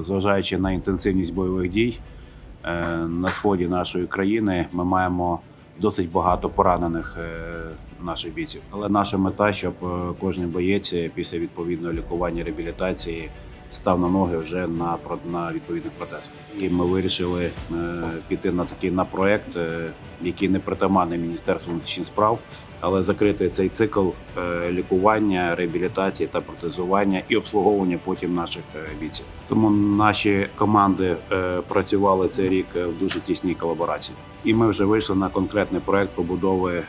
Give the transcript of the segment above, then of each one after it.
Зважаючи на інтенсивність бойових дій е, на сході нашої країни, ми маємо досить багато поранених е, наших бійців. Але наша мета, щоб е, кожен боєць після відповідного лікування реабілітації став на ноги вже на на відповідних протезах. І ми вирішили е, піти на такий на проект, е, який не притаманний Міністерству внутрішніх справ, але закрити цей цикл е, лікування, реабілітації та протезування і обслуговування потім наших е, бійців. Тому наші команди е, працювали цей рік е, в дуже тісній колаборації, і ми вже вийшли на конкретний проект побудови е,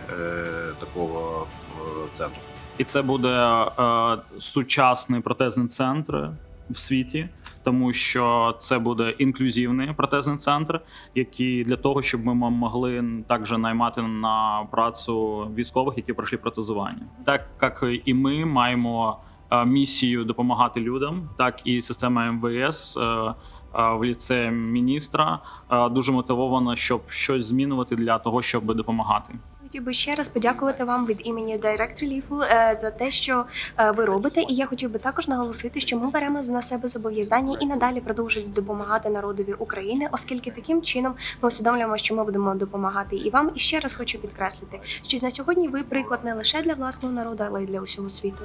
такого е, центру. І це буде е, сучасний протезний центр в світі, тому що це буде інклюзивний протезний центр, який для того, щоб ми могли також наймати на працю військових, які пройшли протезування. Так як і ми маємо е, місію допомагати людям, так і система МВС. е, е, В ліце міністра дуже мотивована, щоб щось змінювати для того, щоб допомагати. Хотів би ще раз подякувати вам від імені Direct Relief е, за те, що е, ви робите. І я хотів би також наголосити, що ми беремо на себе зобов'язання і надалі продовжують допомагати народові України, оскільки таким чином ми усвідомлюємо, що ми будемо допомагати і вам. І ще раз хочу підкреслити, що на сьогодні ви приклад не лише для власного народу, але й для усього світу.